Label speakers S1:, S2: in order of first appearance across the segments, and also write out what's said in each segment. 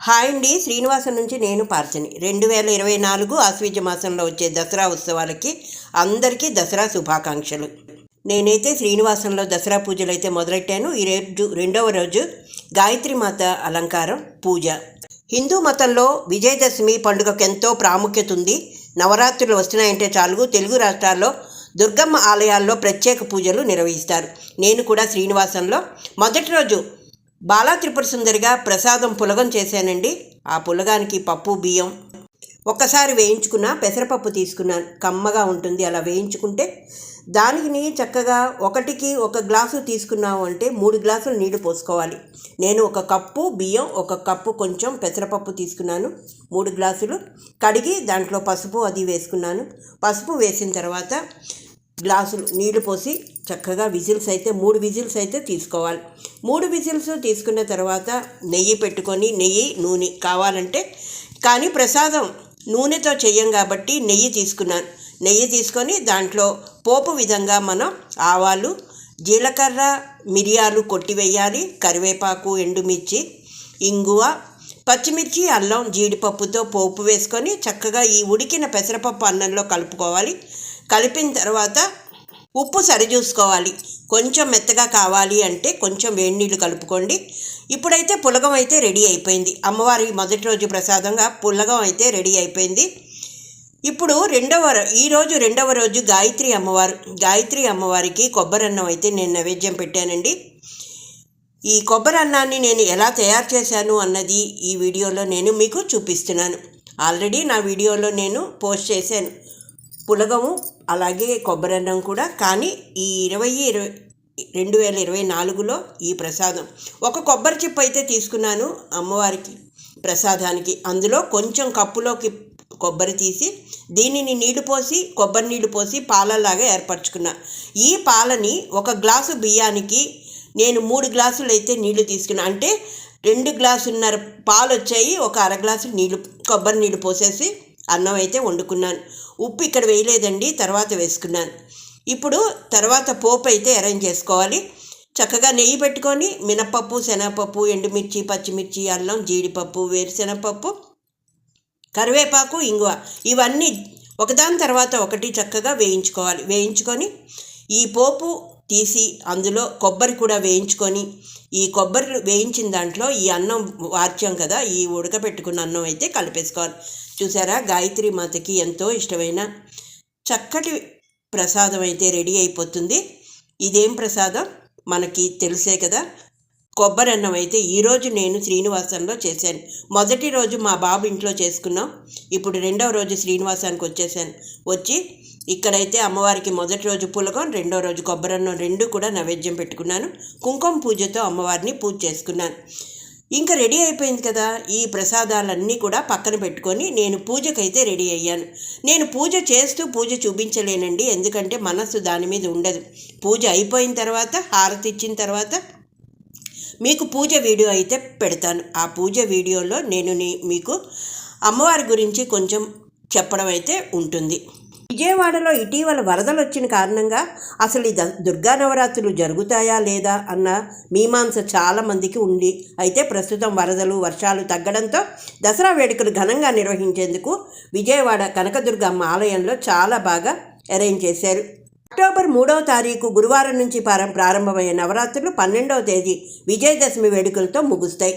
S1: Hi అండి. శ్రీనివాసం నుంచి నేను పార్చని. రెండు వేల ఇరవై నాలుగు ఆశ్వీజ మాసంలో వచ్చే దసరా ఉత్సవాలకి అందరికీ దసరా శుభాకాంక్షలు. నేనైతే శ్రీనివాసంలో దసరా పూజలు అయితే మొదలెట్టాను. ఈ రోజు రెండవ రోజు గాయత్రి మాత అలంకారం పూజ. హిందూ మతంలో విజయదశమి పండుగకు ఎంతో ప్రాముఖ్యత ఉంది. నవరాత్రులు వస్తున్నాయంటే చాలు. తెలుగు రాష్ట్రాల్లో దుర్గమ్మ ఆలయాల్లో ప్రత్యేక పూజలు నిర్వహిస్తారు. నేను కూడా శ్రీనివాసంలో మొదటి రోజు బాలా త్రిపుర సుందరిగా ప్రసాదం పులగం చేశానండి. ఆ పులగానికి పప్పు బియ్యం ఒక్కసారి వేయించుకున్న పెసరపప్పు తీసుకున్నాను కమ్మగా ఉంటుంది. అలా వేయించుకుంటే దానికి చక్కగా ఒకటికి ఒక గ్లాసు తీసుకున్నాము అంటే మూడు గ్లాసులు నీళ్ళు పోసుకోవాలి. నేను ఒక కప్పు బియ్యం ఒక కప్పు కొంచెం పెసరపప్పు తీసుకున్నాను. మూడు గ్లాసులు కడిగి దాంట్లో పసుపు అది వేసుకున్నాను. పసుపు వేసిన తర్వాత గ్లాసులు నీళ్ళు పోసి చక్కగా విజిల్స్ అయితే మూడు విజిల్స్ అయితే తీసుకోవాలి. మూడు విజిల్స్ తీసుకున్న తర్వాత నెయ్యి పెట్టుకొని నెయ్యి నూనె కావాలంటే కానీ ప్రసాదం నూనెతో చెయ్యం కాబట్టి నెయ్యి తీసుకున్నాను. నెయ్యి తీసుకొని దాంట్లో పోపు విధంగా మనం ఆవాలు జీలకర్ర మిరియాలు కొట్టివేయాలి కరివేపాకు ఎండుమిర్చి ఇంగువ పచ్చిమిర్చి అల్లం జీడిపప్పుతో పోపు వేసుకొని చక్కగా ఈ ఉడికిన పెసరపప్పు అన్నంలో కలుపుకోవాలి. కలిపిన తర్వాత ఉప్పు సరిచూసుకోవాలి. కొంచెం మెత్తగా కావాలి అంటే కొంచెం వేడి నీళ్ళు కలుపుకోండి. ఇప్పుడైతే పులగం అయితే రెడీ అయిపోయింది. అమ్మవారి మొదటి రోజు ప్రసాదంగా పులగం అయితే రెడీ అయిపోయింది. ఇప్పుడు రెండవ ఈరోజు రెండవ రోజు గాయత్రి అమ్మవారు గాయత్రి అమ్మవారికి కొబ్బరి అన్నం అయితే నేను నైవేద్యం పెట్టానండి. ఈ కొబ్బరి అన్నాన్ని నేను ఎలా తయారు చేశాను అన్నది ఈ వీడియోలో నేను మీకు చూపిస్తున్నాను. ఆల్రెడీ నా వీడియోలో నేను పోస్ట్ చేశాను. పులగము అలాగే కొబ్బరి అన్నం కూడా. కానీ ఈ ఇరవై ఇరవై రెండు వేల ఇరవై నాలుగులో ఈ ప్రసాదం. ఒక కొబ్బరి చిప్ప అయితే తీసుకున్నాను అమ్మవారికి ప్రసాదానికి. అందులో కొంచెం కప్పులోకి కొబ్బరి తీసి దీనిని నీళ్ళు పోసి కొబ్బరి నీళ్ళు పోసి పాలలాగా ఏర్పరచుకున్నా. ఈ పాలని ఒక గ్లాసు బియ్యానికి నేను మూడు గ్లాసులు అయితే నీళ్ళు తీసుకున్నా. అంటే రెండు గ్లాసున్నర పాలు వచ్చాయి ఒక అర గ్లాసు నీళ్ళు కొబ్బరి నీళ్ళు పోసేసి అన్నం అయితే వండుకున్నాను. ఉప్పు ఇక్కడ వేయలేదండి తర్వాత వేసుకున్నాను. ఇప్పుడు తర్వాత పోపు అయితే అరేంజ్ చేసుకోవాలి. చక్కగా నెయ్యి పెట్టుకొని మినపప్పు శనగపప్పు ఎండుమిర్చి పచ్చిమిర్చి అల్లం జీడిపప్పు వేరుశనగపప్పు కరివేపాకు ఇంగువ ఇవన్నీ ఒకదాని తర్వాత ఒకటి చక్కగా వేయించుకోవాలి. వేయించుకొని ఈ పోపు తీసి అందులో కొబ్బరి కూడా వేయించుకొని ఈ కొబ్బరి వేయించిన దాంట్లో ఈ అన్నం వార్చాం కదా ఈ ఉడకబెట్టుకున్న అన్నం అయితే కలిపేసుకోవాలి. చూసారా? గాయత్రి మాతకి ఎంతో ఇష్టమైన చక్కటి ప్రసాదం అయితే రెడీ అయిపోతుంది. ఇదేం ప్రసాదం? మనకి తెలిసే కదా. కొబ్బరి అన్నం అయితే ఈరోజు నేను శ్రీనివాసంలో చేశాను. మొదటి రోజు మా బాబు ఇంట్లో చేసుకున్నాం. ఇప్పుడు రెండవ రోజు శ్రీనివాసానికి వచ్చేసాను వచ్చి ఇక్కడైతే అమ్మవారికి మొదటి రోజు పులకం రెండో రోజు కొబ్బరి అన్నం రెండు కూడా నైవేద్యం పెట్టుకున్నాను. కుంకుమ పూజతో అమ్మవారిని పూజ చేసుకున్నాను. ఇంకా రెడీ అయిపోయింది కదా. ఈ ప్రసాదాలన్నీ కూడా పక్కన పెట్టుకొని నేను పూజకైతే రెడీ అయ్యాను. నేను పూజ చేస్తూ పూజ చూపించలేనండి. ఎందుకంటే మనస్సు దాని మీద ఉండదు. పూజ అయిపోయిన తర్వాత హారతి ఇచ్చిన తర్వాత మీకు పూజ వీడియో అయితే పెడతాను. ఆ పూజ వీడియోలో నేను నీ- మీకు అమ్మవారి గురించి కొంచెం చెప్పడం అయితే ఉంటుంది. విజయవాడలో ఇటీవల వరదలు వచ్చిన కారణంగా అసలు ఈ ద- దుర్గా నవరాత్రులు జరుగుతాయా లేదా అన్న మీమాంస చాలామందికి ఉండి ఉంది. అయితే ప్రస్తుతం వరదలు వర్షాలు తగ్గడంతో దసరా వేడుకలు ఘనంగా నిర్వహించేందుకు విజయవాడ కనకదుర్గమ్మ ఆలయంలో చాలా బాగా అరేంజ్ చేశారు. అక్టోబర్ మూడవ తారీఖు గురువారం నుంచి ప్రారం- ప్రారంభమయ్యే నవరాత్రులు పన్నెండవ తేదీ విజయదశమి వేడుకలతో ముగుస్తాయి.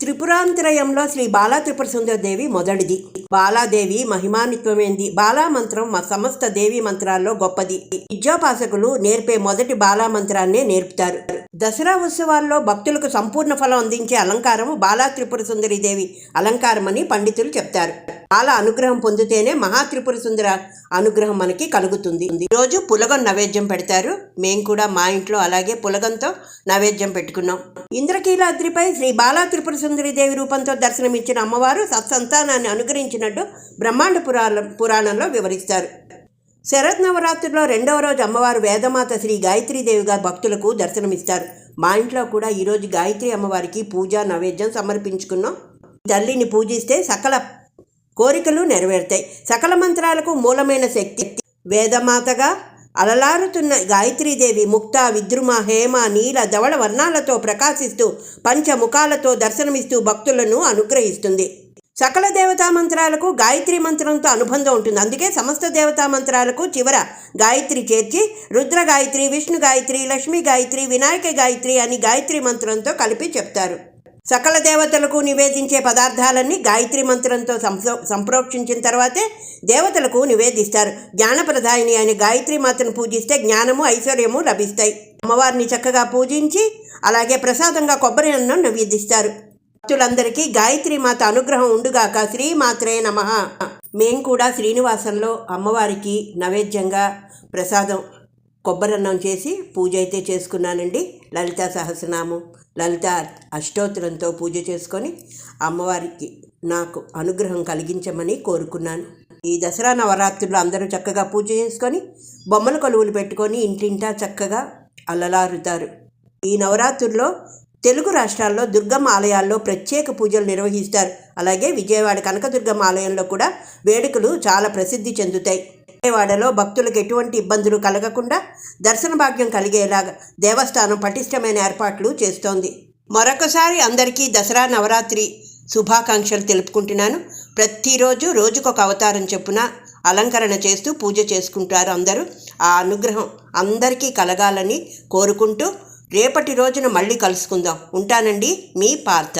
S1: త్రిపురాంతరయంలో శ్రీ బాలా త్రిపుర సుందరదేవి మొదటిది. బాలాదేవి మహిమాన్వితమైంది. బాలా మంత్రం సమస్త దేవి మంత్రాల్లో గొప్పది. విద్యోపాసకులు నేర్పే మొదటి బాలా మంత్రాన్నే నేర్పుతారు. దసరా ఉత్సవాల్లో భక్తులకు సంపూర్ణ ఫలం అందించే అలంకారం బాలా త్రిపుర సుందరి దేవి అలంకారమని పండితులు చెప్తారు. బాల అనుగ్రహం పొందితేనే మహా త్రిపుర సుందర అనుగ్రహం మనకి కలుగుతుంది. ఈరోజు పులగం నైవేద్యం పెడతారు. మేము కూడా మా ఇంట్లో అలాగే పులగంతో నైవేద్యం పెట్టుకున్నాం. ఇంద్రకీలాద్రిపై శ్రీ బాలా త్రిపుర సుందరి దేవి రూపంతో దర్శనమిచ్చిన అమ్మవారు సత్సంతానాన్ని అనుగ్రహించినట్టు బ్రహ్మాండ పురాణ పురాణంలో వివరిస్తారు. శరత్ నవరాత్రిలో రెండవ రోజు అమ్మవారు వేదమాత శ్రీ గాయత్రీదేవిగా భక్తులకు దర్శనమిస్తారు. మా ఇంట్లో కూడా ఈరోజు గాయత్రి అమ్మవారికి పూజ నైవేద్యం సమర్పించుకున్నాం. తల్లిని పూజిస్తే సకల కోరికలు నెరవేరుతాయి. సకల మంత్రాలకు మూలమైన శక్తి వేదమాతగా అలలారుతున్న గాయత్రీదేవి ముక్త విద్రుమ హేమ నీల ధవళ వర్ణాలతో ప్రకాశిస్తూ పంచముఖాలతో దర్శనమిస్తూ భక్తులను అనుగ్రహిస్తుంది. సకల దేవతా మంత్రాలకు గాయత్రి మంత్రంతో అనుబంధం ఉంటుంది. అందుకే సమస్త దేవతా మంత్రాలకు చివర గాయత్రి చేర్చి రుద్ర గాయత్రి విష్ణు గాయత్రి లక్ష్మీ గాయత్రి వినాయక గాయత్రి అని గాయత్రి మంత్రంతో కలిపి చెప్తారు. సకల దేవతలకు నివేదించే పదార్థాలన్నీ గాయత్రి మంత్రంతో సంప్రో సంప్రోక్షించిన తర్వాతే దేవతలకు నివేదిస్తారు. జ్ఞానప్రదాయిని అయిన గాయత్రి మాతను పూజిస్తే జ్ఞానము ఐశ్వర్యము లభిస్తాయి. అమ్మవారిని చక్కగా పూజించి అలాగే ప్రసాదంగా కొబ్బరి అన్నం నివేదిస్తారు. భక్తులందరికీ గాయత్రి మాత అనుగ్రహం ఉండుగాక శ్రీమాత్రే నమ. మేం కూడా శ్రీనివాసంలో అమ్మవారికి నైవేద్యంగా ప్రసాదం కొబ్బరన్నం చేసి పూజ అయితే చేసుకున్నానండి. లలితా సహస్రనామం లలిత అష్టోత్తరంతో పూజ చేసుకొని అమ్మవారికి నాకు అనుగ్రహం కలిగించమని కోరుకున్నాను. ఈ దసరా నవరాత్రులు అందరూ చక్కగా పూజ చేసుకొని బొమ్మల కొలువులు పెట్టుకొని ఇంటింటా చక్కగా అల్లలారుతారు ఈ నవరాత్రుల్లో తెలుగు రాష్ట్రాల్లో దుర్గమ్మ ఆలయాల్లో ప్రత్యేక పూజలు నిర్వహిస్తారు. అలాగే విజయవాడ కనకదుర్గమ్మ ఆలయంలో కూడా వేడుకలు చాలా ప్రసిద్ధి చెందుతాయి. విజయవాడలో భక్తులకు ఎటువంటి ఇబ్బందులు కలగకుండా దర్శన భాగ్యం కలిగేలాగా దేవస్థానం పటిష్టమైన ఏర్పాట్లు చేస్తోంది. మరొకసారి అందరికీ దసరా నవరాత్రి శుభాకాంక్షలు తెలుపుకుంటున్నాను. ప్రతిరోజు రోజుకొక అవతారం చెప్పున అలంకరణ చేస్తూ పూజ చేసుకుంటారు అందరూ. ఆ అనుగ్రహం అందరికీ కలగాలని కోరుకుంటూ రేపటి రోజున మళ్ళీ కలుసుకుందాం. ఉంటానండి మీ పార్థ.